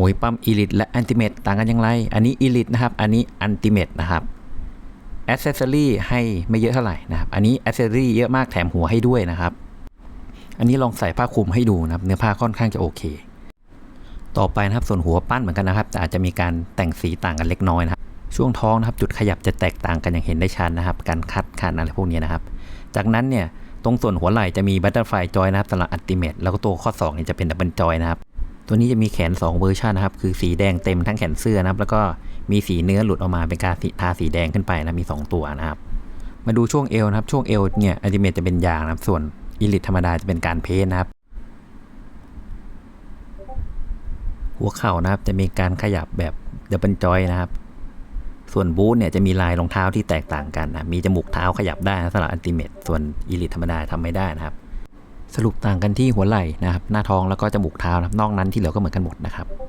มวยปั้มอีลิทและอันติเมตต่างกันอย่างไร อันนี้อีลิทนะครับ อันนี้อันติเมตนะครับแอ c เซสซอรี่ให้ไม่เยอะเท่าไหร่นะครับ อันนี้แอ c เซสซอรี่เยอะมากแถมหัวให้ด้วยนะครับ อันนี้ลองใส่ผ้าคลุมให้ดูนะครับ เนื้อผ้าค่อนข้างจะโอเค ต่อไปนะครับส่วนหัวปั้นเหมือนกันนะครับ แต่อาจจะมีการแต่งสีต่างกันเล็กน้อยนะครับ ช่วงท้องนะครับ จุดขยับจะแตกต่างกันอย่างเห็นได้ชัดนะครับ การคัดคันอะไรพวกนี้นะครับ จากนั้นเนี่ยตรงส่วนหัวไหล่จะมีบัตเตอร์ไฟจอยนะครับสำหรับอัลติเมทแล้วก็ตัวข้อ2เนี่ยจะเป็นดับเบิลจอยนะครับ ตัวนี้จะมีแขน 2 เวอร์ชันนะครับ คือสีแดงเต็มทั้งแขนเสื้อนะครับ แล้วก็มีสีเนื้อหลุดออกมาเป็นการทาสีแดงขึ้นไปนะมี 2 ตัวนะครับ มาดูช่วงเอวนะครับ ช่วงเอวเนี่ยอัลติเมทจะเป็นยางนะครับ ส่วนอีลิทธรรมดาจะเป็นการเพนนะครับ หัวเข่านะครับจะมีการขยับแบบดับเบิลจอยนะครับ ส่วนบูทเนี่ยจะมีลายรองเท้าที่แตกต่างกันนะมีจมูกเท้าขยับได้นะสำหรับอัลติเมทส่วนอีลิทธรรมดาทำไม่ได้นะครับ สรุปต่างกันที่หัวไหล่นะครับหน้าท้องแล้วก็จมูกเท้านะครับนอกนั้นที่เหลือก็เหมือนกันหมดนะครับ